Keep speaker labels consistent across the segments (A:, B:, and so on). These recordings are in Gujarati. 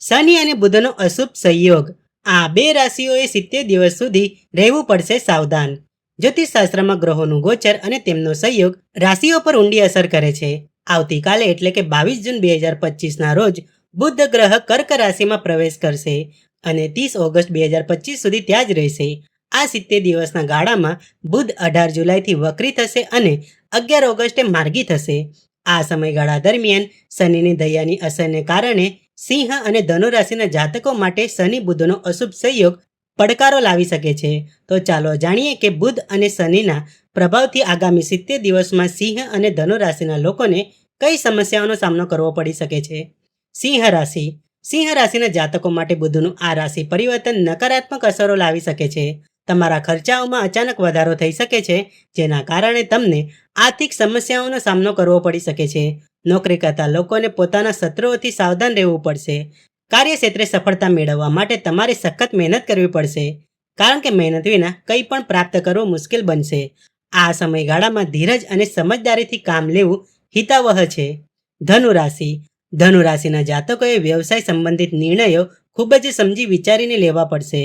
A: શનિ અને બુધનો અશુભ સંયોગ. આ બે રાશિઓએ સિત્તેર દિવસ સુધી રહેવું પડશે સાવધાન. જ્યોતિષશાસ્ત્રમાં ગ્રહોનું ગોચર અને તેમનો સંયોગ રાશિઓ પર ઊંડી અસર કરે છે. આવતીકાલે એટલે કે બાવીસ જૂન બે હજાર પચીસના રોજ બુદ્ધ ગ્રહ કર્ક રાશિમાં પ્રવેશ કરશે અને ત્રીસ ઓગસ્ટ બે હજાર પચીસ સુધી ત્યાં જ રહેશે. આ સિત્તેર દિવસના ગાળામાં બુધ અઢાર જુલાઈથી વક્રી થશે અને અગિયાર ઓગસ્ટે માર્ગી થશે. આ સમયગાળા દરમિયાન શનિની દયાની અસરને કારણે સિંહ અને ધનુ રાશિના જાતકો માટે શનિ બુધનો અશુભ સંયોગ પડકારો લાવી શકે છે. તો ચાલો જાણીએ કે બુધ અને શનિના પ્રભાવથી આગામી સિત્તેર દિવસમાં સિંહ અને ધનુ રાશિના લોકોને કઈ સમસ્યાઓનો સામનો કરવો પડી શકે છે? સિંહ રાશિ. સિંહ રાશિના જાતકો માટે બુધનું આ રાશિ પરિવર્તન નકારાત્મક અસરો લાવી શકે છે. તમારા ખર્ચાઓમાં અચાનક વધારો થઈ શકે છે, જેના કારણે તમને આર્થિક સમસ્યાઓનો સામનો કરવો પડી શકે છે. નોકરી કરતા લોકોને પોતાના શત્રુઓથી સાવધાન રહેવું પડશે. કાર્યક્ષેત્રે સફળતા મેળવવા માટે તમારે સખત મહેનત કરવી પડશે. કારણ કે મહેનત વિના કંઈ પણ પ્રાપ્ત કરવું મુશ્કેલ બનશે. આ સમયગાળામાં ધીરજ અને સમજદારીથી કામ લેવું હિતાવહ છે. ધનુ રાશિ ધનુ રાશિના જાતકોએ વ્યવસાય સંબંધિત નિર્ણયો ખૂબ જ સમજી વિચારીને લેવા પડશે.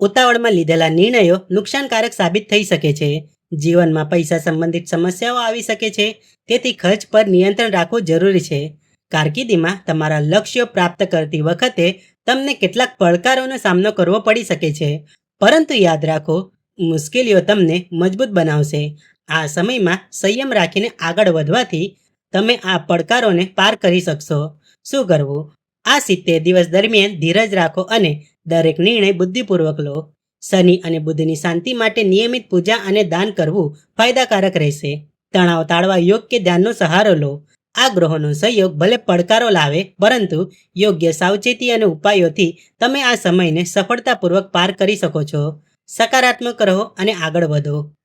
A: ઉતાવળમાં લીધેલા નિર્ણયો નુકસાનકારક સાબિત થઈ શકે છે. જીવનમાં પૈસા સંબંધિત સમસ્યાઓ આવી શકે છે, તેથી ખર્ચ પર નિયંત્રણ રાખવું જરૂરી છે. કારકિર્દીમાં તમારા લક્ષ્યો પ્રાપ્ત કરતી વખતે તમને કેટલાક પડકારોનો સામનો કરવો પડી શકે છે. પરંતુ યાદ રાખો, મુશ્કેલીઓ તમને મજબૂત બનાવશે. આ સમયમાં સંયમ રાખીને આગળ વધવાથી તમે આ પડકારોને પાર કરી શકશો. શું કરવું? આ સિત્તેર દિવસ દરમિયાન ધીરજ રાખો અને દરેક નિર્ણય બુદ્ધિપૂર્વક લો. શનિ અને બુદ્ધની શાંતિ માટે નિયમિત પૂજા અને દાન કરવું ફાયદાકારક રહેશે. તણાવ તાળવા યોગ કે ધ્યાનનો સહારો લો. આ ગ્રહોનો સહયોગ ભલે પડકારો લાવે, પરંતુ યોગ્ય સાવચેતી અને ઉપાયોથી તમે આ સમયને સફળતાપૂર્વક પાર કરી શકો છો. સકારાત્મક રહો અને આગળ વધો.